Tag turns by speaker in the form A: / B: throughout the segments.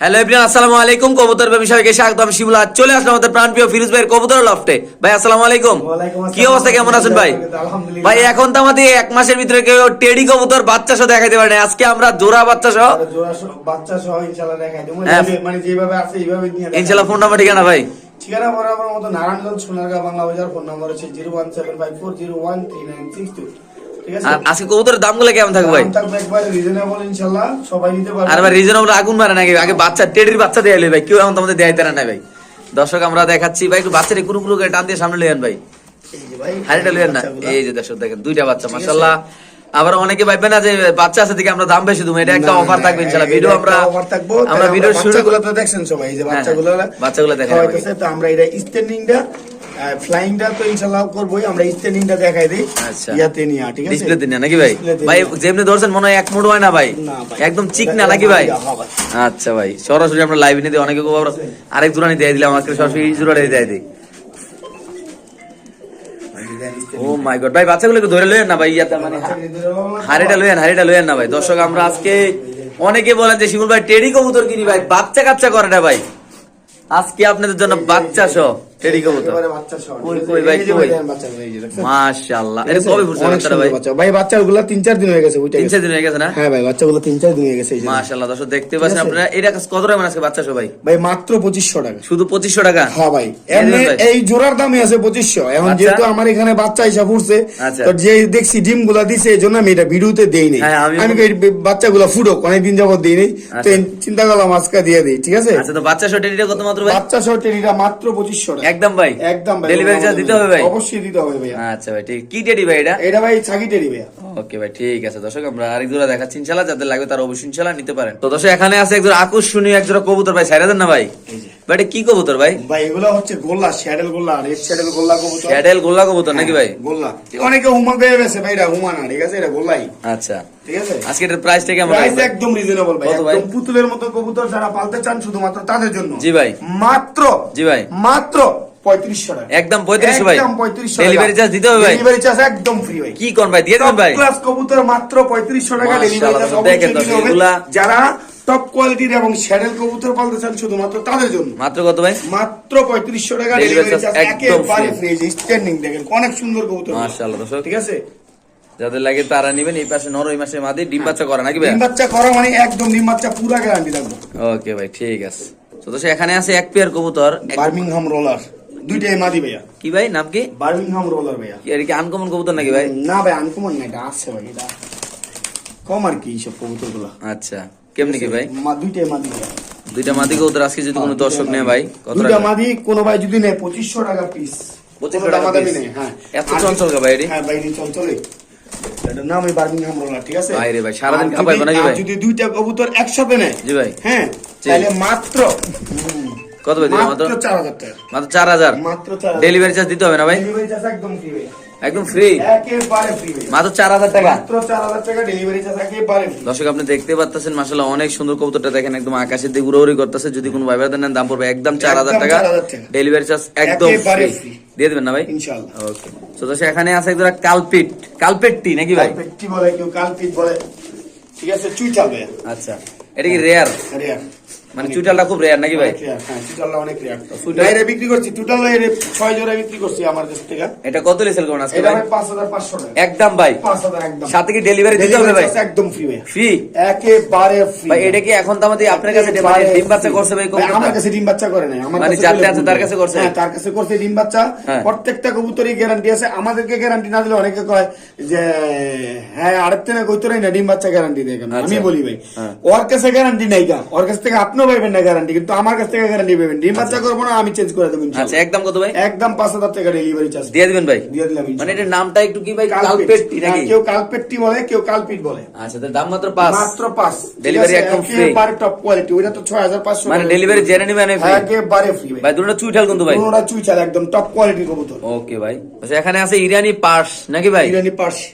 A: Hello everyone আসসালামু আলাইকুম। কবুতর ব্যবসায়ীকে স্বাগত আমি শিবুল চলে আসলাম আমাদের প্রাণপ্রিয় ফিরোজ ভাইয়ের কবুতর লফটে ভাই আসসালামু আলাইকুম। কি অবস্থা? কেমন আছেন ভাই? ভাই এখন তো আমাদের এক মাসের ভিতরে কেউ টেডি কবুতর বাচ্চা সহ দেখাইতে পারে না আজকে আমরা জোড়া বাচ্চা সহ
B: জোড়া সহ- বাচ্চা সহ ইনশাল্লাহ দেখাই দেবো।
A: হ্যাঁ।
B: মানে যেভাবে আছে এইভাবে নিয়ে দেখাই
A: ইনশাল্লাহ ফোন নাম্বার ঠিকানা ভাই?
B: ঠিকানা বরাবর মতো নারায়ণগঞ্জ সোনারগাঁ বাংলা বাজার ফোন নম্বর হচ্ছে zero one seven five four zero one three nine six two
A: আজকে কবুতরের দামগুলো কেমন থাকবে ভাই?
B: থাকবে একবার রিজনেবল ইনশাল্লাহ সবাই নিতে পারবে।
A: আর ভাই রিজনেবল আগুন মারে নাকি আগে বাচ্চা টেডির বাচ্চা দিয়ে ভাই কেউ এখন তোমাদের দেয় তারা নাই ভাই। দর্শক আমরা দেখাচ্ছি ভাই একটু বাচ্চাটি কুরু কুরু করে টান দিয়ে সামনে লিয়ান ভাই।
B: এই যে ভাই,
A: হাড়িটা লিয়ান না? এই যে দর্শক দেখেন দুইটা বাচ্চা আবার অনেকে ভাববে না যে বাচ্চা আছে দিকে আমরা দাম বেশি দেবো এটা একটা অফার থাকবে ভিডিও আমরা
B: offer থাকব,
A: আমরা ভিডিও শুরু
B: বাচ্চাগুলো তো দেখছেন সবাই এই যে বাচ্চাগুলো
A: বাচ্চাগুলো দেখেন
B: আমরা এটা স্ট্যান্ডিংটা ফ্লাইংটা তো ইনশাল্লাহ করবোই আমরা স্ট্যান্ডিংটা দেখাই দিই।
A: আচ্ছা।
B: ইয়াতে নিয়ে ঠিক আছে?
A: ডিসপ্লে দিন নাকি ভাই? ভাই
B: নিয়া।
A: ধরছেন মনে হয় এক মুঠ হয় না ভাই। একদম চিক না নাকি ভাই? আচ্ছা ভাই সরাসরি আমরা লাইভে নিয়ে অনেকে খুব আরেক জোড়ানি দিয়ে দিলাম আমাকে সরাসরি এই দিয়ে দিই। ও মাই গড ভাই বাচ্চাগুলো ধরে লইয়েন না ভাই ইয়াতে মানে হাড়িটা লইয়েন হাড়িটা লইয়েন না ভাই। দর্শক আমরা আজকে অনেকে বলেন যে শিমুল ভাই টেডি কবুতর কিনি ভাই বাচ্চা কাচ্চা করে না ভাই। আজকে আপনাদের জন্য বাচ্চা সহ। টেডি কবুতর? মাশাআল্লাহ। এটা কবে ফুটছে বাচ্চাটা ভাই?
B: ভাই বাচ্চাগুলো তিন চার দিন হয়ে গেছে ওইটাই
A: তিন চার দিন হয়ে গেছে না?
B: হ্যাঁ ভাই বাচ্চাগুলো তিন চার দিন হয়ে গেছে এই যে।
A: মাশাআল্লাহ দর্শক দেখতে পাচ্ছেন আপনারা? এটা কত টাকা আজকে বাচ্চা সবাই
B: ভাই? মাত্র পঁচিশশো টাকা।
A: শুধু পঁচিশশো টাকা?
B: হ্যাঁ ভাই এমনি এই জোড়ার দামই আছে পঁচিশশো। এখন
A: আচ্ছা।
B: যেহেতু আমার এখানে বাচ্চা হিসাব উঠছে
A: আচ্ছা।
B: তো যে দেখছি ডিমগুলা দিছে এই জন্য আমি এটা ভিডিওতে দেই নাই।
A: হ্যাঁ,
B: আমি বাচ্চাগুলো ফুডক অনেকদিন যাবত দিই নাই। তো
A: আচ্ছা।
B: চিন্তা করলাম আজকে দিয়ে দিই ঠিক আছে?
A: আচ্ছা তো বাচ্চা সহ টেডিটা কত মাত্র ভাই?
B: বাচ্চা সহ মাত্র পঁচিশশো টাকা।
A: একদম ভাই।
B: একদম ভাই
A: ডেলিভারি চার্জ দিতে হবে ভাই?
B: অবশ্যই দিতে হবে ভাই
A: আচ্ছা ভাই ঠিক। কি টেডি ভাই এটা?
B: এটা ভাই ছাগি টেডি ভাই
A: ওকে ভাই ঠিক আছে। দর্শক আমরা আরেক জোড়া দেখাচ্ছি। ইনশাআল্লাহ যাদের লাগবে তারা অবশ্যই ইনশাআল্লাহ নিতে পারেন। তো দর্শক এখানে আছে একজন আকর্ষণীয় একজোড়া কবুতর ভাই। ছাইরা দেন না ভাই? ভাই এটা কি কবুতর ভাই?
B: ভাই এগুলো হচ্ছে গোল্লা শ্যাডেল গোল্লা রেড শ্যাডেল গোল্লা কবুতর।
A: ক্যাডেল গোল্লা কবুতর নাকি ভাই?
B: গোল্লা। অনেকে হুমা পেয়ে গেছে ভাই এটা হুমা না ঠিক আছে? এটা গোল্লাই।
A: আচ্ছা।
B: ঠিক আছে?
A: আজকে এটার প্রাইসটা কেমন
B: প্রাইস একদম রিজনেবল ভাই একদম পুতুলের মতো কবুতর যারা পালতে চান শুধুমাত্র তাদের জন্য।
A: জি ভাই।
B: মাত্র
A: জি ভাই।
B: মাত্র পঁয়ত্রিশশো টাকা।
A: একদম 3500 ভাই।
B: একদম পঁয়ত্রিশশো
A: Delivery charge দিতে হবে ভাই?
B: ডেলিভারি চার্জ একদম ফ্রি ভাই।
A: কি কোন ভাই? দিয়ে দেবেন ভাই?
B: ক্লাস কবুতর মাত্র পঁয়ত্রিশশো টাকা। ডেলিভারি চার্জ
A: দেখেন
B: অবশ্যই
A: তো
B: দিতে হবে।
A: এগুলা-
B: যারা টপ কোয়ালিটির এবং শ্যাডেল কবুতর পালতে চান শুধুমাত্র তাদের জন্য।
A: মাত্র কত ভাই?
B: মাত্র পঁয়ত্রিশশো টাকা ডেলিভারি চার্জ একেবারে ফ্রি স্ট্যান্ডিং দেখেন অনেক সুন্দর কবুতর।
A: মাশাআল্লাহ দর্শক।
B: ঠিক আছে?
A: যাদের লাগে তারা নিবেন এই পাশে নর ওই মাসে মাদি ডিম বাচ্চা করে নাকি ভাই
B: ডিম বাচ্চা করা মানে একদম ডিম বাচ্চা পুরা গ্যারান্টি
A: ওকে ভাই ঠিক আছে। তো দর্শক এখানে আছে এক পেয়ার কবুতর।
B: বার্মিংহাম রোলার দুইটাই মাদি ভাইয়া।
A: কি ভাই নাম কি?
B: বার্মিংহাম রোলার ভাইয়া।
A: কি আনকমন কবুতর নাকি ভাই?
B: না ভাই আনকমন না এটা আসছে ভাই এটা। কম আর কি এইসব কবুতরগুলা
A: আচ্ছা। কেমনি কি ভাই?
B: দুইটাই মাদি
A: দুইটা। মাদি কবুতর আজকে যদি কোনো দর্শক নেয় ভাই কত
B: দুইটা মাদি কোনো ভাই যদি নেয় পঁচিশশো টাকা পিস
A: 2500 টাকা piece?
B: হ্যাঁ।
A: এত চঞ্চল কা ভাই এটি?
B: হ্যাঁ ভাই চঞ্চলে। নাম এই বার্মিংহাম রোলার ঠিক আছে?
A: ভাই রে ভাই, সারাদিন কাঁপাইবো নাকি ভাই?
B: যদি দুইটা কবুতর একসাথে নেয়
A: জি ভাই।
B: হ্যাঁ তাহলে মাত্র
A: কত ভাই মাত্র
B: মাত্র চার হাজার টাকা।
A: মাত্র চার হাজার।
B: মাত্র চার
A: ডেলিভারি চার্জ দিতে হবে না ভাই?
B: ডেলিভারি চার্জ একদম ফ্রি ভাই।
A: একদম ফ্রি
B: একেবারে ফ্রি
A: মাত্র চার হাজার টাকা।
B: মাত্র চার হাজার টাকা ডেলিভারি চার্জ একেবারে free।
A: দর্শক আপনি দেখতে পাচ্ছেন মাসাল্লাহ অনেক সুন্দর কবুতরটা দেখেন একদম আকাশের দিকে উড়াউড়ি করতেছে। যদি কোনো ভাই ভাইদের নেন দাম পড়বে একদম চার হাজার টাকা।
B: 4,000 টাকা।
A: ডেলিভারি চার্জ একদম ফ্রি দিয়ে দেবেন না ভাই?
B: ইনশাআল্লাহ।
A: ওকে তো দর্শক এখানে আছে একজোড়া কালপিট। কালপেটটি নাকি ভাই?
B: কালপেট্টি বলে কেউ কালপিট বলে। ঠিক আছে চুইটাল ভাই
A: আচ্ছা। এটা কি রেয়ার
B: রেয়ার
A: মানে চুইটালটা খুব রেয়ার নাকি ভাই?
B: হ্যাঁ চুইটালটা অনেক রেয়ার
A: চুইটাল-
B: বিক্রি করছি চুইটাল বাইরে ছয় জোড়া বিক্রি করছি আমার কাছ থেকে।
A: এটা কত লেসেল করুন আজকে ভাই?
B: টাকা।
A: একদম ভাই।
B: একদম।
A: সাথে কি ডেলিভারি দিতে হবে ভাই?
B: একদম ফ্রি ভাই
A: ফ্রি
B: একেবারে ফ্রি
A: ভাই এটা কি এখন তো আমাদের আপনার কাছে মানে ডিম বাচ্চা করছে ভাই
B: আমার কাছে ডিম বাচ্চা করে নাই। আমার
A: মানে যাতে আছে তার কাছে করছে?
B: হ্যাঁ তার কাছে করছে ডিম বাচ্চা।
A: হ্যাঁ।
B: প্রত্যেকটা কবুতরই গ্যারান্টি আছে। আমাদেরকে গ্যারান্টি না দিলে অনেকে কয় যে হ্যাঁ আরেক দিনে কইতরাই না ডিম বাচ্চা গ্যারান্টি দেয় কেন? আমি
A: আচ্ছা।
B: বলি ভাই
A: হ্যাঁ।
B: ওর কাছে গ্যারান্টি নাই গা। ওর কাছ থেকে আপনিও পাইবেন না গ্যারান্টি কিন্তু আমার কাছ থেকে গ্যারান্টি পাবেন ডিম বাচ্চা করব না আমি চেঞ্জ করে দেবো
A: আচ্ছা একদম কত ভাই?
B: একদম পাঁচ হাজার টাকা ডেলিভারি চার্জ
A: দিয়ে দিবেন ভাই?
B: দিয়ে দিলাম
A: মানে। এটার নামটা একটু কি ভাই?
B: কালপেট।
A: কালপেটটি নাকি?
B: কেউ কালপেটটি বলে কেউ কালপিট বলে।
A: আচ্ছা তো দাম মাত্র পাঁচ।
B: মাত্র পাঁচ। আছে?
A: একদম free।
B: একেবারে টপ কোয়ালিটি ওইটা তো ছয় হাজার পাঁচশো
A: মানে ডেলিভারি জেনে নিবেন
B: একেবারে ফ্রি ভাই।
A: দুটো চুইঠাল কিন্তু ভাই।
B: পুরোটা চুইচাল একদম টপ কোয়ালিটির কবুতর।
A: ওকে ভাই। আচ্ছা এখানে আছে ইরানি পার্স নাকি ভাই?
B: ইরানি পার্সি।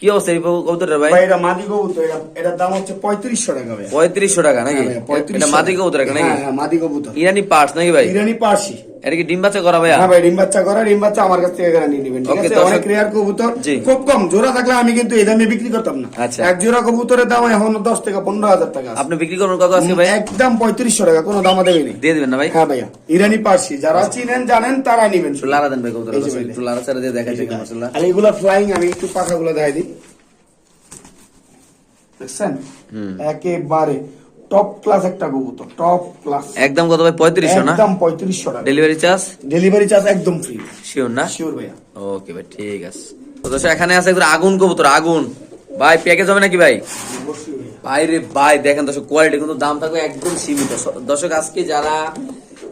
A: কি অবস্থা? এই কবুতরের ভাই?
B: এটা মাদি কবুতর এটা এটার দাম হচ্ছে পঁয়ত্রিশশো টাকা ভাই।
A: পঁয়ত্রিশশো টাকা নাকি?
B: হ্যাঁ 3500
A: এটা মাদি কবুতর নাকি?
B: হ্যাঁ হ্যাঁ মাদি কবুতর।
A: ইরানি পার্স নাকি ভাই?
B: ইরানি পার্সি।
A: এটা কি ডিম বাচ্চা করা ভাইয়া?
B: হ্যাঁ ভাই ডিম বাচ্চা করা ডিম বাচ্চা আমার কাছ থেকে গ্যারান্টি নেবেন ঠিক আছে? অনেক রেয়ার কবুতর খুব কম। জোড়া থাকলে আমি কিন্তু এই দামে বিক্রি করতাম না।
A: আচ্ছা।
B: এক জোড়া কবুতরের দাম এখন দশ থেকে পনেরো হাজার টাকা
A: আপনি বিক্রি করবেন কত আজকে ভাই
B: একদম পঁয়ত্রিশশো টাকা কোনো দামা দেবেনি
A: দিয়ে দিবেন না ভাই?
B: হ্যাঁ ভাইয়া ইরানি পার্সি যারা চিনেন জানেন তারা নিবেন।
A: লারা দেন ভাই কবুতর। একটু লারা ছাড়া দিয়ে দেখা যায় মাসাল্লাহ
B: আর এগুলা ফ্লাইং আমি একটু পাখাগুলো দেখাই দিই। দেখছেন? একেবারে টপ ক্লাস একটা কবুতর টপ ক্লাস
A: একদম কত ভাই? পঁয়ত্রিশশো না?
B: একদম পঁয়ত্রিশশো টাকা।
A: ডেলিভারি চার্জ
B: ডেলিভারি চার্জ একদম ফ্রি
A: শিওর না?
B: শিওর ভাইয়া।
A: ওকে ভাই ঠিক আছে। তো এখানে আছে একদম আগুন কবুতর আগুন। ভাই প্যাকেজ হবে নাকি ভাই? ভাই রে ভাই দেখেন দর্শক কোয়ালিটি কিন্তু দাম থাকবে একদম সীমিত। দর্শক আজকে যারা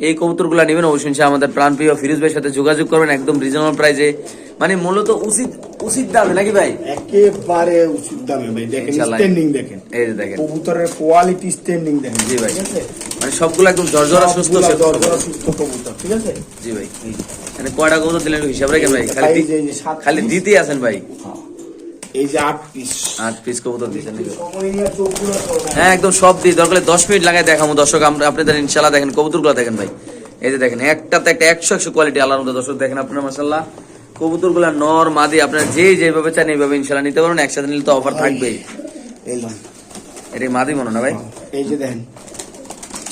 A: এই কবুতরগুলো নেবেন। অবশ্যই আমাদের প্রাণপ্রিয় ফিরোজ ভাইয়ের সাথে যোগাযোগ করবেন একদম রিজনেবল প্রাইসে মানে মূলত উচিত উচিত দামে নাকি ভাই?
B: একেবারে উচিত দামে ভাই। দেখেন স্ট্যান্ডিং দেখেন।
A: এই যে দেখেন।
B: কবুতরের কোয়ালিটি স্ট্যান্ডিং দেখেন।
A: জি ভাই। মানে সবগুলো একদম জর্জরা সুস্থ
B: সুস্থ কবুতর ঠিক আছে?
A: জি ভাই। মানে কয়টা কবুতর দিলেন হিসাব রাখেন ভাই খালি খালি দিতেই আছেন ভাই।
B: এই যে আট পিস
A: আট পিস কবুতর দিচ্ছেন নাকি?
B: সময় নিয়ে চোখগুলো চলবে।
A: হ্যাঁ একদম সব দিই দরকার দশ মিনিট লাগাই দেখাবো দর্শক আমরা আপনাদের ইনশাল্লাহ দেখেন কবুতরগুলো দেখেন ভাই। এই যে দেখেন একটাতে একটা একশো একশো কোয়ালিটি আল্লাহর মধ্যে দর্শক দেখেন আপনার মাসাল্লাহ কবুতরগুলো নর মাদি আপনারা যে যেভাবে চান এইভাবে ইনশাল্লাহ নিতে পারবেন। একসাথে নিলে তো অফার থাকবেই। এটা মাদি মনে না ভাই?
B: এই যে দেখেন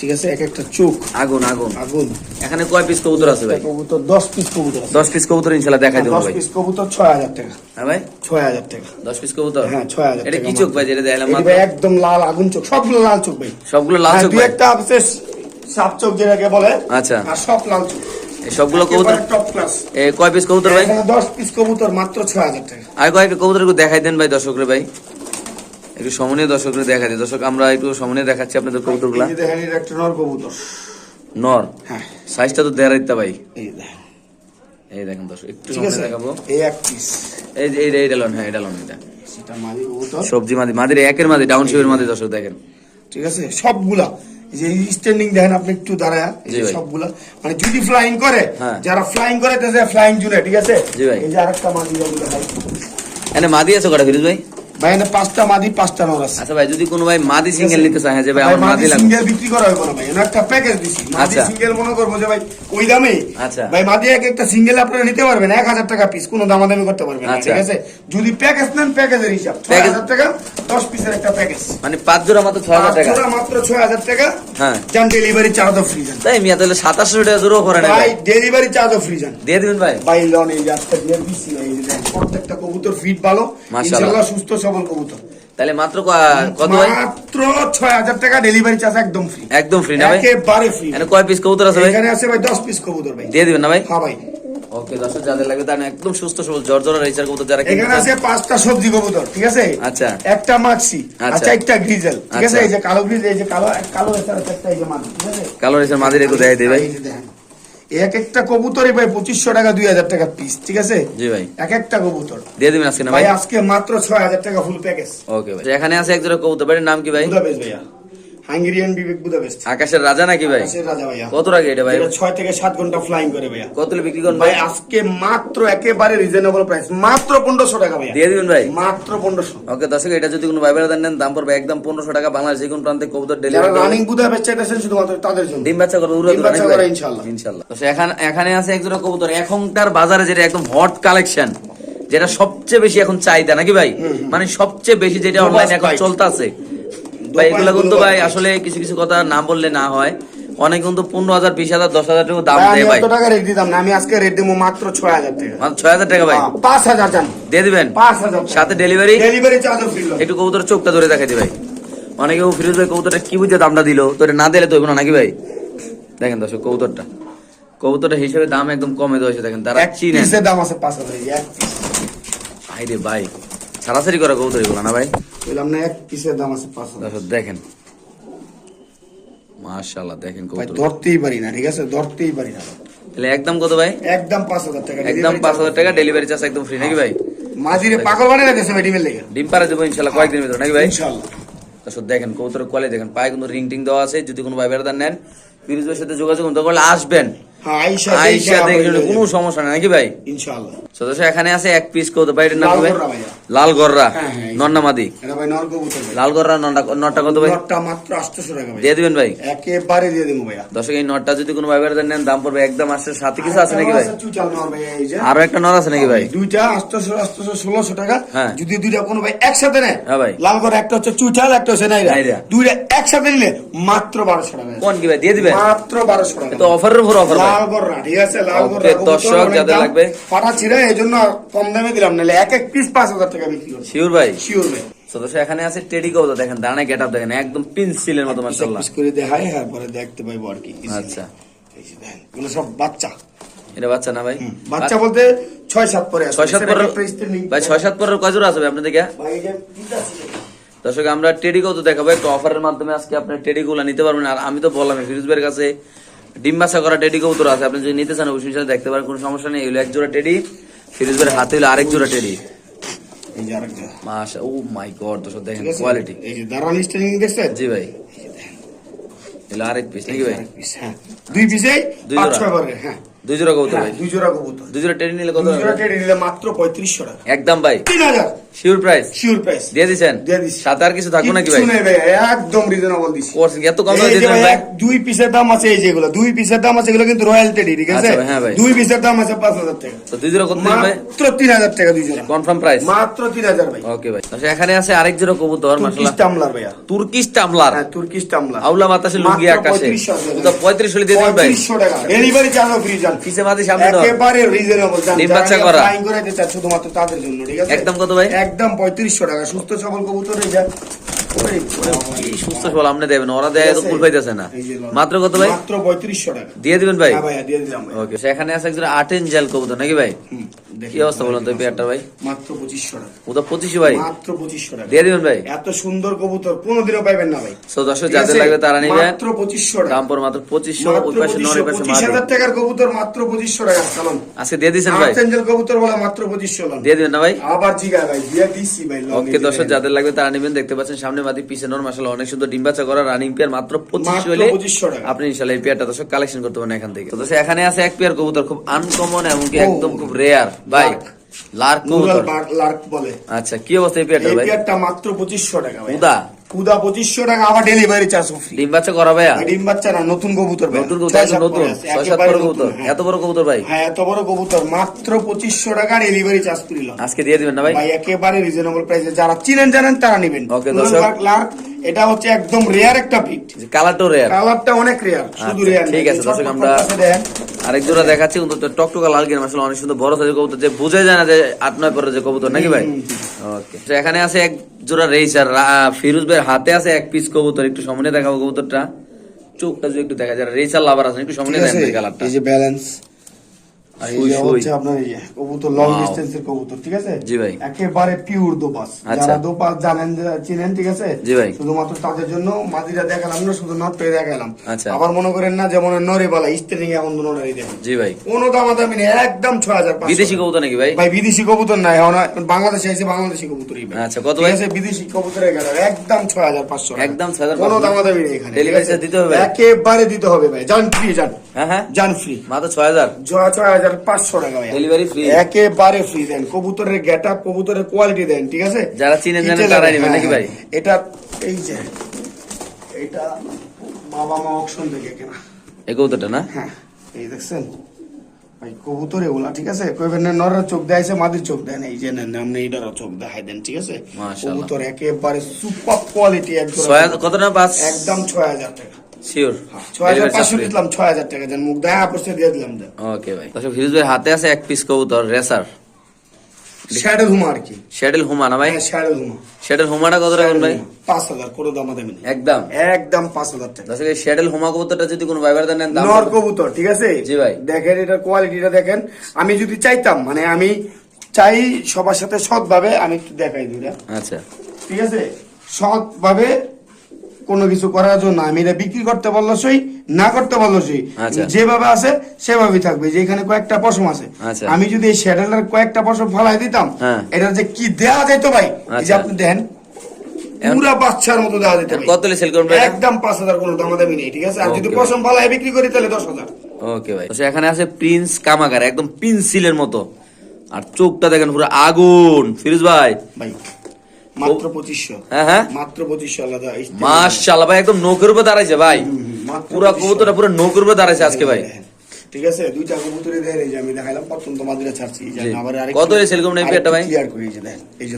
B: ঠিক আছে? এক একটা চোখ।
A: আগুন আগুন।
B: আগুন।
A: এখানে কয় পিস কবুতর আছে ভাই?
B: কবুতর দশ পিস কবুতর আছে।
A: দশ পিস কবুতর ইনশাল্লাহ দেখাই দেবো
B: দশ
A: ভাই।
B: পিস কবুতর ছয় হাজার টাকা।
A: হ্যাঁ ভাই?
B: ছয় হাজার টাকা।
A: দশ পিস কবুতর?
B: হ্যাঁ ছয় হাজার
A: এটা কি চোখ ভাই যেটা দেখালাম
B: এই
A: মাত্র?
B: ভাই একদম লাল আগুন চোখ সবগুলো লাল চোখ ভাই।
A: সবগুলো লাল
B: হ্যাঁ,
A: চোখ ভাই?
B: একটা আছে সাপ চোখ যেটাকে বলে
A: আচ্ছা।
B: আর সব লাল চোখ।
A: এই সবগুলো কবুতর?
B: টপ ক্লাস
A: এ কয় পিস কবুতর ভাই?
B: দশ পিস কবুতর মাত্র ছয় হাজার টাকা।
A: আর কয়েকটা কবুতর দেখাই দেন ভাই দর্শকরে ভাই। একটু সমনীয় দর্শকরে দেখা দিই দর্শক আমরা একটু সমনীয় দেখাচ্ছি আপনাদের কবুতরগুলা।
B: দেখেন এটা একটা নর কবুতর।
A: নর?
B: হ্যাঁ।
A: সাইজটা তো দেড় ভাই।
B: এই দেখেন।
A: এই দেখেন দর্শক একটু সময় দেখাবো।
B: এই এক পিস
A: এই যে এইটা এইটা লন হ্যাঁ এটা লন এটা।
B: সেটা মাদি কবুতর।
A: সবজি মাদি মাদির একের মাদি ডাউন শিপের মাদি দর্শক দেখেন।
B: ঠিক আছে? সবগুলা। এই যে স্ট্যান্ডিং দেখেন আপনি একটু দাঁড়ায়। সবগুলা। মানে যদি ফ্লাইং করে
A: হ্যাঁ।
B: যারা ফ্লাইং করে তাদের ফ্লাইং জুড়ে ঠিক আছে? এই যে আরেকটা মাদি ভাই
A: এনে মাদি আছে কটা ফিরোজ ভাই?
B: ভাই পাঁচটা মাদি পাঁচটা নর আছে।
A: আচ্ছা ভাই যদি কোনো ভাই মাদি সিঙ্গেল নিতে চায় যে ভাই
B: ভাই,
A: আমার মাদি লাগবে।
B: সিঙ্গেল বিক্রি করা হবে ভাই এখানে একটা প্যাকেজ দিছি। মাদি
A: আচ্ছা।
B: সিঙ্গেল মনে করব যে ভাই ওই দামে।
A: আচ্ছা।
B: ভাই মাদি এক একটা সিঙ্গেল আপনারা নিতে পারবেন এক হাজার টাকা পিস কোনো দামাদামি করতে পারবেন না,
A: আচ্ছা।
B: ঠিক আছে? যদি প্যাকেজ নেন প্যাকেজের হিসাব ছয়
A: Package-
B: হাজার টাকা দশ পিসের একটা প্যাকেজ
A: মানে পাঁচ জোড়া মাত্র ছয় হাজার টাকা।
B: মাত্র ছয় হাজার টাকা।
A: হ্যাঁ।
B: যান ডেলিভারি চার্জও ফ্রি যান
A: তাই মিয়া তাহলে সাতাশশো টাকা জোরও করে না
B: ভাই
A: ভাই।
B: ডেলিভারি চার্জও ফ্রি যান
A: দিয়ে দিবেন ভাই।
B: ভাই লন এই আজকে দিয়ে দিছি যে প্রত্যেকটা কবুতর ফিট ভালো। ইনশাআল্লাহ সুস্থ সবল কবুতর।
A: তাহলে মাত্র কত ভাই?
B: মাত্র টাকা ডেলিভারি চার্জ একদম ফ্রি
A: একদম ফ্রি না ভাই?
B: একেবারে ফ্রি
A: এনে কয় পিস কবুতর আছে ভাই?
B: এখানে আছে ভাই দশ পিস কবুতর ভাই।
A: দিয়ে দিবেন না ভাই?
B: হ্যাঁ ভাই।
A: ওকে দর্শক যাদের লাগবে তার একদম সুস্থ সবল জর্জরা রেসার কবুতর যারা
B: এখানে আছে পাঁচটা সবজি কবুতর ঠিক আছে?
A: আচ্ছা।
B: একটা মাছি
A: আচ্ছা।
B: একটা গ্রিজেল ঠিক আছে?
A: আচ্ছা।
B: এই যে কালো গ্রিজ এই যে কালো কালো একটা এই যে ঠিক আছে?
A: কালো রেসার মাদির একটু দেখাই দিই ভাই।
B: এক একটা কবুতরই ভাই পঁচিশশো টাকা দুই হাজার টাকা পিস ঠিক আছে?
A: জি ভাই।
B: এক একটা কবুতর।
A: দিয়ে দিবেন আজকে না
B: ভাই আজকে মাত্র ছয় হাজার টাকা ফুল প্যাকেজ
A: ওকে ভাই। এখানে আছে একজোড়া কবুতর। বাড়ির নাম কি ভাই?
B: ভাইয়া। হাঙ্গেরিয়ান বিবেক বুদাপেস্ট।
A: আকাশের রাজা নাকি ভাই?
B: আকাশের রাজা ভাইয়া।
A: কত টাকা এটা ভাই?
B: যেটা ছয় থেকে সাত ঘণ্টা ফ্লাইং করে ভাইয়া।
A: কত বিক্রি করুন
B: ভাই আজকে মাত্র একেবারে রিজনেবল প্রাইস মাত্র পনেরোশো টাকা ভাইয়া।
A: দিয়ে দিবেন ভাই?
B: মাত্র পনেরোশো।
A: ওকে দর্শক এটা যদি কোনো দেন দাম পড়বে একদম পনেরোশো টাকা। বাংলাদেশ যে কোনো প্রান্তে কবুতর
B: যারা রানিং বুদাপেস্ট চাইতেছেন শুধুমাত্র তাদের জন্য।
A: ডিম বাচ্চা করবে উড়ে
B: ডিম বাচ্চা করে ইনশাআল্লাহ।
A: তো এখানে এখানে আছে এক জোড়া কবুতর। এখনকার বাজারে যেটা একদম হট কালেকশন যেটা সবচেয়ে বেশি এখন চাহিদা নাকি ভাই? মানে সবচেয়ে বেশি যেটা অনলাইনে এখন
B: স্পাইক।
A: চলতেছে। ভাই এগুলো কিন্তু ভাই আসলে কিছু কিছু কথা না বললে না হয়। অনেক কিন্তু পনেরো হাজার বিশ হাজার দশ হাজার টাকা দাম দেয় ভাই।
B: টাকা রেট দিতাম না আমি আজকে রেট দেবো মাত্র ছয় হাজার টাকা।
A: মাত্র ছয় হাজার টাকা ভাই?
B: হ্যাঁ, পাঁচ হাজার জান।
A: দিয়ে দিবেন?
B: পাঁচ হাজার।
A: সাথে ডেলিভারি
B: ডেলিভারি চার্জও ফ্রি
A: একটু কবুতর চোখটা ধরে দেখাই দি ভাই। অনেকে ও ফিরোজ ভাই কবুতরটা কি বুঝে দামটা দিল? তো এটা না দিলে তো না নাকি ভাই? দেখেন দর্শক কবুতরটা। কবুতরটা হিসেবে দাম একদম কমে দেওয়া হয়েছে দেখেন তারা
B: পিসের দাম আছে পাঁচ হাজার
A: রে ভাই সারাসারি করা কবুতর এগুলো না ভাই?
B: বললাম না এক পিসের দাম আছে পাঁচ হাজার।
A: দেখেন। মাশাআল্লাহ দেখেন
B: ভাই ধরতেই পারি না ঠিক আছে? ধরতেই পারি না।
A: তাহলে একদম কত ভাই?
B: একদম পাঁচ হাজার টাকা
A: একদম ডেলিভারি চার্জ একদম ফ্রি নাকি ভাই?
B: মাঝিরে পাগল বানিয়ে রেখেছে মেডিমেল লেগে।
A: ডিম ভিতরে নাকি ভাই? দেখেন কবুতরের কোয়ালিটি দেখেন পায়ে কিন্তু রিং টিং দেওয়া আছে যদি কোনো ভাই বেড়াদার নেন ভাইয়ের সাথে যোগাযোগ করতে আসবেন।
B: হ্যাঁ আইসা
A: আইসা কোনো সমস্যা নাই নাকি ভাই?
B: ইনশাল্লাহ
A: সদস্য এখানে আছে এক পিস কত বাইরের নাম ভাই?
B: লাল গোরা ভাইয়া।
A: লাল গররা।
B: হ্যাঁ, এই-
A: নন্না মাদি
B: এটা ভাই নর কবুতর
A: লাল গররা নটা নটটা কত ভাই?
B: নটটা মাত্র আটশোশো টাকা ভাই
A: দিয়ে দিবেন ভাই?
B: একেবারে দিয়ে দেবো ভাইয়া।
A: দর্শক এই নটটা যদি কোনো ভাই বেড়াতে নেন দাম পড়বে একদম আসছে সাথে কিছু আছে নাকি ভাই?
B: চুচাল নর ভাই এই যে।
A: আরও একটা নর আছে নাকি ভাই?
B: দুইটা আটশোশো আটশোশো ষোলোশো টাকা।
A: হ্যাঁ।
B: যদি দুইটা কোনো ভাই একসাথে নেয়
A: হ্যাঁ ভাই।
B: লাল করে একটা হচ্ছে চুচাল একটা হচ্ছে নাইরা। দুইটা একসাথে নিলে মাত্র বারোশো টাকা।
A: কোন কি ভাই? দিয়ে দিবেন।
B: মাত্র বারোশো টাকা।
A: তো অফারের উপর অফার ভাই।
B: লাল গররা ঠিক আছে? লাল গররা
A: দর্শক যাদের লাগবে।
B: ফাটা ছিঁড়ে এই জন্য কম দামে দিলাম নাহলে এক এক পিস পাঁচ হাজার টাকা বিক্রি
A: শিওর ভাই।
B: শিওর ভাই।
A: তো দর্শক এখানে আছে টেডি কবুতর দেখেন গেট আপ দেখেন একদম পিনসিলের মতো মাশাআল্লাহ।
B: করে দেখাই হ্যাঁ পরে দেখতে পাইবো আর কি
A: আচ্ছা।
B: এই যে দেখেন, এগুলো সব বাচ্চা।
A: এটা বাচ্চা না ভাই?
B: বাচ্চা বলতে ছয় সাত পরে।
A: ছয় সাত
B: link
A: ভাই ছয় সাত পরের কয় জোড়া আছে ভাই আপনাদের। দর্শক আমরা টেডি কত দেখাবো একটা অফারের মাধ্যমে আজকে আপনার টেডি গুলা নিতে পারবেন। আর আমি তো বললাম ফিরোজ ভাইয়ের কাছে ডিম বাসা করা টেডি কবুতর আছে। আপনি যদি নিতে চান অবশ্যই সাথে দেখতে পারেন কোনো সমস্যা নেই। এগুলো এক জোড়া টেডি ফিরোজ ভাইয়ের হাতে হলো আরেক জোড়া টেডি। মাশা ও মাই গড দর্শক দেখেন কোয়ালিটি
B: এই যে দাঁড়ান স্টেলিং দেখছেন?
A: জি ভাই। এগুলো আরেক পিস নাকি ভাই?
B: হ্যাঁ। দুই পিসে
A: দুই জোড়া?
B: হ্যাঁ।
A: দুই জোড়া কবুতর ভাই।
B: দুই জোড়া কবুতর।
A: দুই জোড়া টেডি নিলে কত
B: জোড়া
A: হবে?
B: নিলে মাত্র পঁয়ত্রিশশো টাকা।
A: একদম ভাই।
B: তিন হাজার।
A: শিওর প্রাইস
B: শিওর প্রাইস
A: দিয়ে দিছেন
B: দিয়ে দিছি।
A: সাথে আর কিছু থাকব নাকি ভাই?
B: কিচ্ছু ভাই একদম রিজনেবল দিছি
A: করছেন এত কম দামে
B: এই ভাই,
A: ভাই
B: দুই পিসের দাম আছে এই যেগুলো দুই পিসের দাম আছে এগুলো কিন্তু রয়্যাল টেডি ঠিক আছে?
A: ভাই।
B: দুই পিসের দাম আছে পাঁচ হাজার টাকা।
A: তো দুই জোড়া কত ভাই?
B: মাত্র তিন হাজার টাকা দুই জোড়া।
A: কনফার্ম প্রাইস
B: মাত্র তিন হাজার ভাই।
A: ওকে ভাই। আচ্ছা এখানে আছে আরেক জোড়া কবুতর
B: তুর্কিশ টামলার
A: তুর্কিশ টামলার
B: হ্যাঁ তুর্কিশ টামলার
A: আউলা বাতাসে লুঙ্গি আকাশে। তো পঁয়ত্রিশ হলে দিয়ে দিবেন ভাই।
B: টাকা। ডেলিভারি ফ্রি যান
A: পিছে মাঝে সামনে দাও
B: একেবারে রিজনেবল জান
A: ডিম বাচ্চা করা।
B: ফ্লাইং করাইতে চায় শুধুমাত্র তাদের জন্য ঠিক আছে?
A: একদম কত ভাই?
B: একদম পঁয়ত্রিশশো টাকা। সুস্থ সবল কবুতর এই
A: কি সুস্থ সবল আপনি দেবেন ওরা দেয় তো কুল পাইতেছে না।
B: এই যে লন।
A: মাত্র কত ভাই?
B: মাত্র পঁয়ত্রিশশো টাকা।
A: দিয়ে দিবেন ভাই?
B: হ্যাঁ দিয়ে দিলাম
A: ওকে সেখানে আছে একজন আট জেল কবুতর নাকি ভাই? কি অবস্থা বলুন তো পেয়ারটা ভাই?
B: মাত্র পঁচিশশো টাকা।
A: ও তো ভাই?
B: মাত্র পঁচিশশো টাকা।
A: দিয়ে দিবেন ভাই?
B: এত সুন্দর কবুতর কোনোদিনও পাইবেন না ভাই।
A: সো দর্শক যাদের লাগবে তারা নিবেন
B: মাত্র পঁচিশশো টাকা।
A: দাম পর মাত্র পঁচিশশো ওই পাশে নয় পাশে
B: 25,000
A: মারবে
B: টাকার কবুতর মাত্র পঁচিশশো টাকা চালান
A: আজকে দিয়ে দিয়েছেন ভাই?
B: আর্চেঞ্জেল কবুতর বলে মাত্র পঁচিশশো
A: দিয়ে দিবেন না ভাই?
B: আবার জিগায় ভাই দিয়ে দিচ্ছি ভাই
A: ওকে দর্শক যাদের লাগবে তারা নেবেন দেখতে পাচ্ছেন সামনে মাদি পিছনে নর মাসাল অনেক সুন্দর ডিম বাচ্চা করা রানিং পেয়ার মাত্র পঁচিশ হলে আপনি ইনশাল্লাহ এই পেয়ারটা দর্শক কালেকশন করতে পারেন এখান থেকে। তো এখানে আছে এক পেয়ার কবুতর খুব আনকমন
B: এমনকি
A: একদম খুব রেয়ার ভাই
B: লার্ক।
A: কবুতর।
B: লার্ক বলে।
A: আচ্ছা কি অবস্থা এই পেয়ারটা
B: এই
A: ভাই?
B: পেয়ারটা মাত্র পঁচিশশো টাকা ভাই।
A: উদা?
B: কুদা পঁচিশশো টাকা আবার ডেলিভারি চার্জ ফ্রি
A: ডিম বাচ্চা করা ভাইয়া?
B: ডিম বাচ্চা না নতুন কবুতর ভাই।
A: নতুন কবুতর নতুন। ছয় সাত বড় কবুতর।
B: হ্যাঁ।
A: এত বড় কবুতর ভাই?
B: হ্যাঁ এত বড় কবুতর। মাত্র পঁচিশশো টাকা ডেলিভারি চার্জ ফ্রি
A: আজকে দিয়ে দিবেন না ভাই?
B: ভাই একেবারে রিজনেবল প্রাইসে যারা চিনেন জানেন তারা নেবেন। নুরাল
A: দর্শক।
B: লার্ক- এটা হচ্ছে একদম রেয়ার একটা পিট
A: কালারটাও রেয়ার
B: কালারটা অনেক রেয়ার শুধু
A: আচ্ছা,
B: রেয়ার
A: ঠিক আছে, দর্শক, আমরা- আরেক জোড়া দেখাচ্ছি কিন্তু টকটকা লাল গেম আসলে অনেক সুন্দর বড় সাইজের কবুতর। যে বুঝে যায় না যে আট নয় পরে যে কবুতর নাকি ভাই? ওকে তো এখানে আছে এক জোড়া রেইসার ফিরোজ ভাইয়ের হাতে আছে এক পিস কবুতর একটু সামনে দেখাবো কবুতরটা। চোখটা যদি একটু দেখা যায় রেইসার লাভার আছে একটু সামনে দেখেন কালারটা
B: এই যে ব্যালেন্স আর এই
A: সুই,
B: যে
A: সুই।
B: হচ্ছে আপনার এই কবুতর লং ডিস্টেন্সের কবুতর ঠিক আছে?
A: জি ভাই।
B: একেবারে পিওর দোপাস।
A: আচ্ছা।
B: যারা দোপাস জানেন চিনেন ঠিক আছে?
A: জি ভাই।
B: শুধুমাত্র তাদের জন্য মাদিরা দেখালাম না শুধু নটটাই দেখালাম।
A: আচ্ছা।
B: আবার মনে করেন না যেমন নরে বালা স্টেরিং এখন নরে দেখেন
A: জি ভাই।
B: কোনো দামাদামি নেই একদম ছয় হাজার
A: বিদেশি কবুতর নাকি ভাই?
B: ভাই বিদেশি কবুতর নাই বাংলাদেশে এসে বাংলাদেশি কবুতরই
A: আচ্ছা, কত ভাই?
B: আছে, বিদেশি কবুতরের গেল একদম ছয় হাজার পাঁচশো টাকা।
A: একদম 6,500
B: কোনো দামাদামি নেই এখানে
A: দিতে হবে?
B: একেবারে দিতে হবে ভাই জান ফ্রি জান।
A: হ্যাঁ হ্যাঁ।
B: জান ফ্রি
A: মাত্র ছয় হাজার।
B: ছয় ছয় হাজার পাঁচশো টাকা
A: ডেলিভারি ফ্রি
B: একেবারে ফ্রি দেন। কবুতরের গেট আপ কবুতরের কোয়ালিটি দেন ঠিক আছে?
A: যারা
B: Detail
A: নেবেন
B: হ্যাঁ,
A: নাকি ভাই?
B: হ্যাঁ। এটা এই যে এটা বাবা মা থেকে কেনা।
A: এই কবুতরটা না?
B: হ্যাঁ এই দেখছেন? ভাই কবুতর এগুলা ঠিক আছে? কইবেন না নরের চোখ মাদির চোখ দেন। এই যে নেন আপনি এইটারও চোখ দেখাই দেন ঠিক আছে? কবুতর একেবারে সুপার কোয়ালিটি একদম
A: কত না
B: একদম ছয় হাজার টাকা।
A: শিওর
B: ছয় হাজার পাঁচশো দিলাম ছয় হাজার টাকা দেন মুখ দেখা পয়সা দিয়ে দিলাম দেন।
A: ওকে ভাই। দর্শক ফিরোজ ভাই হাতে আছে এক পিস কবুতর রেসার
B: শ্যাডেল হুমা আর কি।
A: শেডেল হুমা না ভাই?
B: হ্যাঁ শ্যাডেল হুমা
A: শেডেল হুমাটা কত রাখুন ভাই?
B: পাঁচ হাজার কোনো দামা দেবেন
A: একদম।
B: একদম পাঁচ হাজার টাকা।
A: দর্শক এই শেডেল হুমা কবুতরটা যদি কোনো ভাইবার দেন দাম
B: নর কবুতর ঠিক আছে?
A: জি ভাই।
B: দেখেন এটা কোয়ালিটিটা দেখেন। আমি যদি চাইতাম মানে আমি চাই সবার সাথে সৎভাবে আমি একটু দেখাই দিই
A: আচ্ছা।
B: ঠিক আছে? সৎভাবে কোনো কিছু করার জন্য আমি এটা বিক্রি করতে পারল সই না করতে পারল সই।
A: আচ্ছা।
B: যেভাবে আছে সেভাবেই থাকবে যে এখানে কয়েকটা পশম আছে।
A: আচ্ছা।
B: আমি যদি এই শ্যাডেলের কয়েকটা পশম ফলাই দিতাম
A: হ্যাঁ।
B: এটা যে কি দেয়া যেত ভাই? যে
A: আচ্ছা।
B: আপনি দেন পুরা বাচ্চার মতো দেওয়া যেত
A: কত সেল করবেন?
B: একদম পাঁচ হাজার কোনো দামাদামি নেই ঠিক আছে? আর যদি পশম ফালাই বিক্রি করি তাহলে দশ হাজার।
A: ওকে ভাই। এখানে আছে প্রিন্স কামাগার একদম পিনসিলের মতো। আর চোখটা দেখেন পুরো আগুন। ফিরোজ ভাই।
B: ভাই মাত্র পঁচিশশো।
A: হ্যাঁ হ্যাঁ।
B: মাত্র পঁচিশশো আলাদা
A: মাশাআল্লাহ ভাই একদম নৌকের উপর দাঁড়াইছে ভাই। পুরো কবুতরটা পুরো নৌকের উপর দাঁড়াইছে আজকে ভাই।
B: ঠিক আছে দুইটা কবুতরে দেন এই যে আমি দেখাইলাম প্রত্যন্ত মাদিরা ছাড়ছি। আবার আরেক
A: কত এই সেলকম নেই পেয়ারটা ভাই?
B: ক্লিয়ার করে এই এই যে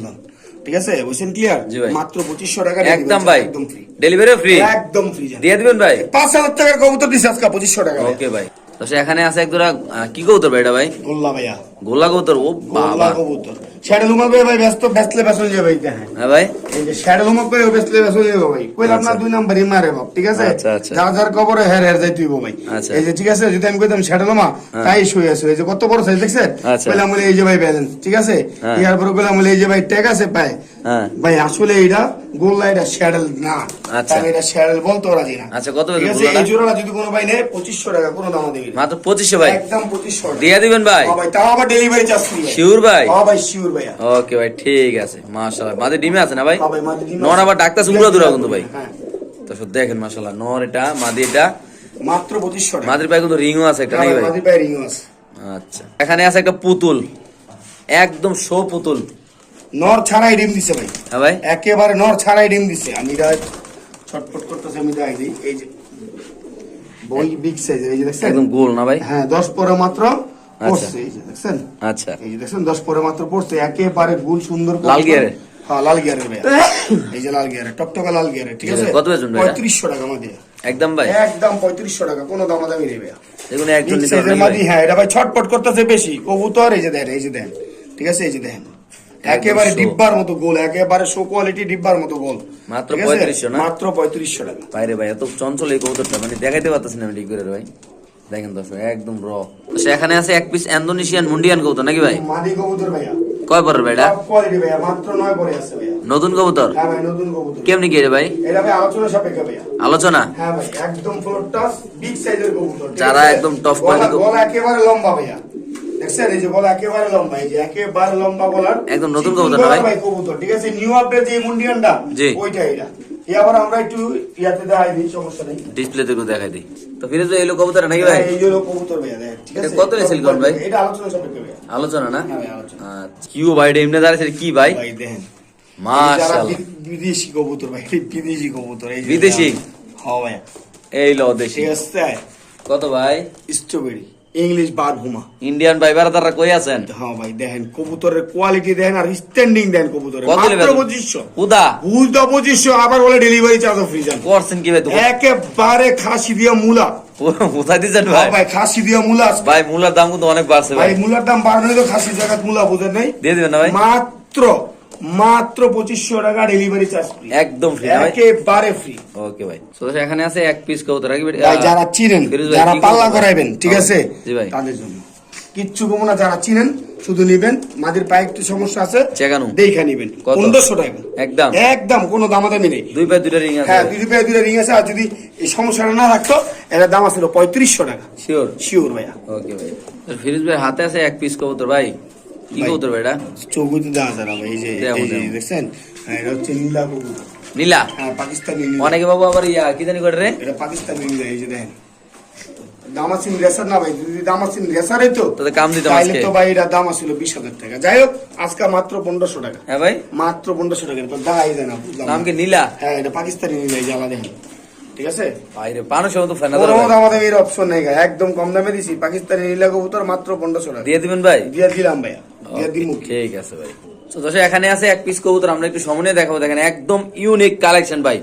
B: ঠিক আছে বুঝছেন ক্লিয়ার মাত্র পঁচিশশো টাকা
A: একদম ভাই।
B: একদম ফ্রি
A: ডেলিভারি ফ্রি
B: একদম ফ্রি
A: দিয়ে দিবেন ভাই?
B: পাঁচ হাজার টাকার কবুতর দিচ্ছে আজকে পঁচিশশো টাকা
A: ওকে ভাই। তো এখানে আছে এক কি কবুতর ভাই এটা ভাই?
B: গোল্লা ভাইয়া।
A: গোল্লা কবুতর? ও বাবা।
B: কবুতর। শ্যাডেল ভাই ব্যস্ত ব্যস্তলে ব্যস্ত যাবে ভাই দেখেন।
A: হ্যাঁ ভাই।
B: এই যে শ্যাডেল ব্যস্তলে ব্যস্ত যাবে ভাই। না
A: আচ্ছা।
B: দুই নাম্বারই মারে বাপ ঠিক আছে?
A: আচ্ছা, আচ্ছা।
B: যার যার কবরে হের হের যাই তুইব ভাই। এই যে ঠিক আছে? যদি আমি কইতাম শ্যাডেল উমা তাই শুয়ে আছে। এই যে কত বড় সাইজ দেখছেন। কইলাম বলে এই যে ভাই ব্যালেন্স ঠিক আছে?
A: হ্যাঁ।
B: ইয়ার পরে কইলাম বলে এই যে ভাই ট্যাগ আছে পায়।
A: হ্যাঁ
B: ভাই আসলে এটা গোল্লা এটা শ্যাডেল না।
A: আচ্ছা।
B: এটা শ্যাডেল বলতে রাজি না।
A: আচ্ছা, কত
B: ঠিক আছে এই? জোড়াটা যদি কোনো ভাই নেয় পঁচিশশো টাকা কোনো দাম
A: মাত্র পঁচিশশো ভাই।
B: একদম পঁচিশশো
A: দিয়ে দিবেন ভাই।
B: হ্যাঁ ভাই তাও আবার ডেলিভারি চার্জ
A: শিওর ভাই।
B: হ্যাঁ ভাই? শিওর ভাইয়া।
A: ওকে ভাই ঠিক আছে মাশাআল্লাহ। মাদের ডিমে আছে না ভাই?
B: হ্যাঁ ভাই,
A: নর আবার দুরা কিন্তু ভাই।
B: হ্যাঁ।
A: তো সব দেখেন মাশাআল্লাহ নর এটা মাদি এটা।
B: মাত্র পঁচিশশো টাকা।
A: মাদের পায়ে কিন্তু রিংও আছে একটা নাকি ভাই
B: মাদি পায়ে রিং আছে।
A: আচ্ছা। এখানে আছে একটা পুতুল। একদম শো পুতুল।
B: নর ছাড়াই ডিম দিছে ভাই।
A: হ্যাঁ ভাই।
B: একেবারে নর ছাড়াই ডিম দিছে। আমি এটা ছটফট করতেছে আমি দেখাই দিই। এই যে বই বিগ সাইজ এই যে দেখছেন?
A: একদম গোল না ভাই?
B: হ্যাঁ দশ পরে মাত্র পড়ছে এই যে দেখছেন?
A: আচ্ছা।
B: এই যে দেখছেন দশ পরে মাত্র পড়ছে। একেবারে গুল সুন্দর
A: লাল গিয়ারে?
B: হ্যাঁ লাল গিয়ারের ভাই। এই যে লাল গিয়ারে টকটকা লাল গিয়ারে ঠিক আছে?
A: কত বেচবেন ভাই এটা?
B: পঁয়ত্রিশশো টাকা মাদি
A: একদম ভাই।
B: একদম পঁয়ত্রিশশো টাকা কোনো দামাদামি নেই ভাইয়া।
A: দেখুন একজন নিতে ভাই?
B: হ্যাঁ এটা ভাই ছটপট করতেছে বেশি। কবুতর এই যে দেন এই যে দেন ঠিক আছে? এই যে দেন। একেবারে ডিব্বার মতো গোল একেবারে শো কোয়ালিটি ডিব্বার মতো গোল
A: মাত্র? 3500 না?
B: মাত্র পঁয়ত্রিশশো টাকা।
A: বাইরে ভাই এত চঞ্চল এই কবুতরটা মানে দেখাইতে পারতেছি না আমি ঠিক করে ভাই। দেখেন দর্শক একদম র সে এখানে আছে এক পিস ইন্দোনেশিয়ান মুন্ডিয়ান কবুতর নাকি ভাই?
B: মাদি কবুতর ভাইয়া।
A: কয় পরের ভাই এটা?
B: কোয়ালিটি ভাইয়া মাত্র নয় করে আছে ভাইয়া।
A: নতুন কবুতর?
B: হ্যাঁ ভাই নতুন কবুতর।
A: কেমনি কি রে ভাই?
B: এটা ভাই আলোচনা সাপেক্ষে ভাইয়া।
A: আলোচনা?
B: হ্যাঁ ভাই একদম ফ্লোর টাচ বিগ সাইজের কবুতর।
A: যারা একদম টপ কবুতর।
B: গলা একেবারে লম্বা ভাইয়া। দেখছেন? এই যে গলা একেবারে লম্বা এই যে একেবারে লম্বা গলার
A: একদম নতুন কবুতর ভাই?
B: কবুতর ঠিক আছে? নিউ আপডেট যে মুন্ডিয়ানটা ওইটা এটা। এই আবার আমরা একটু ইয়াতে দেখাই দিই সমস্যা নেই।
A: ডিসপ্লে থেকে দেখাই দিই। তো ফিরে এই লোক কবুতর নাকি ভাই?
B: এই হলো কবুতর ভাইয়া ঠিক আছে?
A: কত নিয়েছিল কোন ভাই?
B: এটা আলোচনা সাপেক্ষে ভাইয়া।
A: আলোচনা না?
B: হ্যাঁ আলোচনা।
A: কিউ ভাই এটা এমনি দাঁড়াইছে কি ভাই?
B: ভাই দেখেন। যারা
A: মাশাআল্লাহ
B: বিদেশি কবুতর ভাই বিদেশি কবুতর এই
A: বিদেশি?
B: হ্যাঁ
A: এই লো দেশি।
B: ঠিক আছে?
A: কত ভাই?
B: স্ট্রবেরি। ইংলিশ বারহুমা
A: ইন্ডিয়ান ভাই তারা কই আছেন?
B: হ্যাঁ ভাই দেখেন কবুতরের কোয়ালিটি দেখেন আর স্ট্যান্ডিং দেন কবুতরের।
A: কত
B: মাত্র
A: নেবেন?
B: পঁচিশশো।
A: উদা
B: বুঝতে পঁচিশশো আবার বলে ডেলিভারি চার্জ ফ্রি যান
A: করছেন কি ভাই
B: একেবারে খাসি দিয়া মূলা।
A: কোথায় দিচ্ছেন
B: হ্যাঁ
A: ভাই?
B: ভাই খাসি দিয়া মূলা।
A: ভাই মূলার দাম কিন্তু অনেক বাড়ছে
B: ভাই
A: ভাই।
B: মূলার দাম বাড়ানো তো খাসি জায়গা মূলা বুঝেন নাই?
A: দিয়ে দিবেন না ভাই?
B: মাত্র মাত্র পঁচিশশো টাকা ডেলিভারি চার্জ ফ্রি
A: একদম ফ্রি
B: একেবারে ফ্রি
A: ওকে ভাই। তো এখানে আছে এক পিস কবুতর
B: যারা চিনেন যারা পাল্লা? করাইবেন ঠিক আছে?
A: জি ভাই।
B: তাদের জন্য। কিচ্ছু কমো না যারা চিনেন শুধু নিবেন। মাদের পায়ে একটু সমস্যা আছে
A: চেকানো।
B: দেখা নিবেন। পনেরোশো টাকা।
A: একদম।
B: একদম কোনো দামাদামি নেই।
A: দুই পায়ে দুইটা রিং আছে
B: হ্যাঁ দুই পায়ে দুইটা রিং আছে আর যদি এই সমস্যাটা না রাখতো এটার দাম আছিল পঁয়ত্রিশশো টাকা।
A: শিওর
B: শিওর ভাইয়া।
A: ওকে ভাই। ফিরোজ ভাই হাতে আছে এক পিস কবুতর ভাই। কি কবুতর এটা
B: চৌকুতে দেওয়া যায় ভাই এই যে
A: দেও,
B: এই যে
A: দেও।
B: দেখছেন? হ্যাঁ, এটা হচ্ছে নীলা কবুতর
A: নীলা?
B: হ্যাঁ পাকিস্তানি
A: অনেকে বাবু আবার ইয়া কি জানি করে রে?
B: এটা পাকিস্তানি নীলা এই যে দেখেন। দামাসিন রেসার না ভাই যদি দামাসিন রেসার হইতো
A: তোদের কাম দিতাম
B: তাইলে
A: আজকে।
B: তো ভাই এটা দাম আসছিল বিশ টাকা। যাই হোক আজকে মাত্র টাকা।
A: হ্যাঁ ভাই।
B: মাত্র টাকা বুঝলাম
A: নাম কি নীলা?
B: হ্যাঁ এটা পাকিস্তানি নীলা এই ঠিক আছে?
A: ফেনা
B: কোনো আমাদের এর অপশন নেই একদম কম দামে দিছি। পাকিস্তানি নীলা কবুতর মাত্র পনেরোশো টাকা।
A: দিয়ে দিবেন ভাই?
B: দিয়ে দিলাম ভাইয়া।
A: ঠিক আছে ভাই। তো দর্শক এখানে আছে এক পিস কবুতর আমরা একটু সময় দেখাবো। দেখেন একদম ইউনিক কালেকশন ভাই।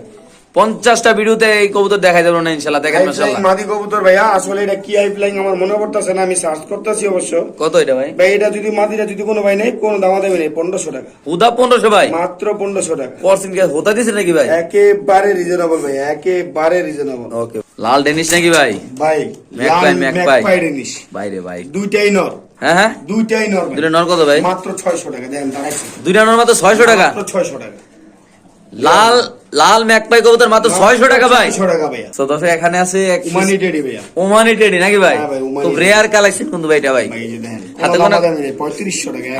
A: পঞ্চাশটা ভিডিওতে এই কবুতর দেখা যাবে না ইনশাল্লাহ দেখেন মাশাআল্লাহ।
B: মাদি কবুতর ভাইয়া আসলে এটা কি আই ফ্লাইং আমার মনে পড়তেছে না আমি সার্চ করতেছি অবশ্য।
A: কত এটা ভাই?
B: ভাই এটা যদি মাদিরা যদি কোনো ভাই নেই কোনো দামা দেবে নেই পনেরোশো টাকা।
A: পনেরোশো ভাই?
B: মাত্র পনেরোশো টাকা।
A: হোতা দিছে নাকি ভাই?
B: একেবারে রিজনেবল ভাই একেবারে রিজনেবল
A: ওকে লাল ডেনিস নাকি ভাই?
B: ভাই
A: ম্যাকপাই, ম্যাকপাই।
B: ম্যাকপাই
A: বাইরে ভাই।
B: দুইটাই নর।
A: হ্যাঁ হ্যাঁ?
B: দুইটাই নর ভাই।
A: নর কত ভাই?
B: মাত্র ছয়শো টাকা দেন দাঁড়াইছে
A: দুইটা নর মাত্র ছয়শো টাকা?
B: মাত্র টাকা।
A: লাল লাল ম্যাকপাই কবুতর মাত্র ছয়শো টাকা ভাই।
B: টাকা
A: তো এখানে আছে এক
B: টেডি
A: ওমানি টেডি নাকি ভাই?
B: টেডি।
A: রেয়ার কালেকশন কিন্তু ভাই। এটা ভাই হাতে
B: কোনো টাকা।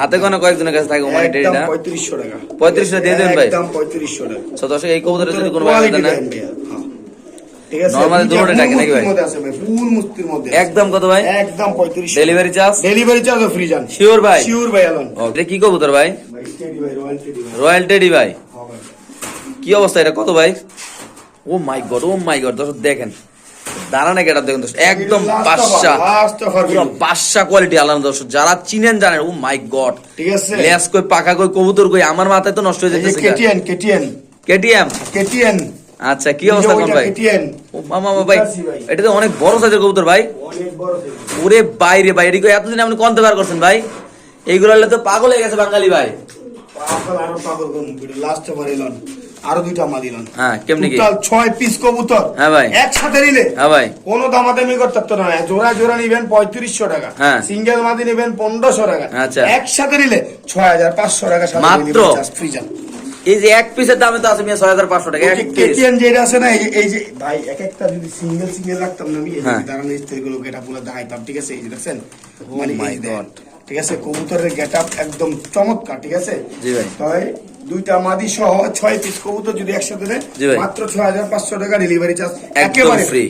A: হাতে কোনো কয়েকজনের কাছে থাকে ওমানি টেডিটা
B: পঁয়ত্রিশশো টাকা।
A: পঁয়ত্রিশশো দিয়ে দেবেন ভাই?
B: একদম পঁয়ত্রিশশো টাকা।
A: তো এই কবুতরের যদি কোনো ভাই
B: দেন ভাইয়া হ্যাঁ। ঠিক আছে?
A: নর্মালি
B: দুইটা
A: দুটোটা নাকি ভাই?
B: মধ্যে আছে ভাই ফুল মুস্তির মধ্যে
A: একদম কত ভাই?
B: একদম পঁয়ত্রিশ
A: delivery charge
B: delivery charge free যান
A: শিওর ভাই।
B: শিওর ভাই আলন
A: ও, এটা কি কবুতর ভাই?
B: রয়্যাল টেডি ভাই
A: অবস্থা এটা কত ভাই? ও মাই গড ও মাই গড দর্শক দেখেন। দাঁড়ানো কেটা দেখেন দর্শক। একদম বাদশা কোয়ালিটি আলাদা দর্শক। যারা চিনেন জানেন ও মাই গড
B: ঠিক আছে?
A: লেস কই পাকা কই কবুতর কই আমার মাথায় তো নষ্ট হয়ে যাচ্ছে
B: কেটিএন কেটিএন
A: কেটিএম
B: কেটিএন
A: আচ্ছা কি অবস্থা কোন ভাই? ও মামা মামা ভাই এটা তো অনেক বড় সাইজের কবুতর ভাই। ওরে বাইরে ভাই এদিকে এতদিন আপনি কনতে বার করছেন ভাই। এইগুলো হলে তো পাগল হয়ে গেছে বাঙালি ভাই।
B: পাগল আরও পাগল লাস্ট ওভার এলন আরও দুইটা মা দিলাম
A: হ্যাঁ কেমনি কি?
B: ছয় পিস কবুতর।
A: হ্যাঁ ভাই।
B: একসাথে নিলে?
A: হ্যাঁ ভাই।
B: কোন দামাদামি করতে পারতো না। জোড়া জোড়া নিবেন পঁয়ত্রিশশো টাকা।
A: হ্যাঁ।
B: সিঙ্গেল মাদি নিবেন পনেরোশো টাকা।
A: আচ্ছা।
B: একসাথে নিলে ছয় হাজার পাঁচশো টাকা
A: মাত্র? এই যে এক পিসের দামে তো আছে মিয়া ছয় হাজার পাঁচশো টাকা এক
B: KTM যেটা আছে না এই যে- ভাই এক একটা যদি সিঙ্গেল সিঙ্গেল রাখতাম না আমি এই যে
A: হ্যাঁ।
B: দাঁড়ানো দেখাইতাম ঠিক আছে এই যে দেখছেন
A: Oh
B: মানে যে
A: God.
B: ঠিক আছে কবুতরের গেট একদম চমৎকার ঠিক আছে
A: জি ভাই।
B: তাই দুইটা মাদি সহ ছয় পিস কবুতর যদি একসাথে দেয় মাত্র ছয় হাজার পাঁচশো টাকা ডেলিভারি চার্জ
A: একেবারে free।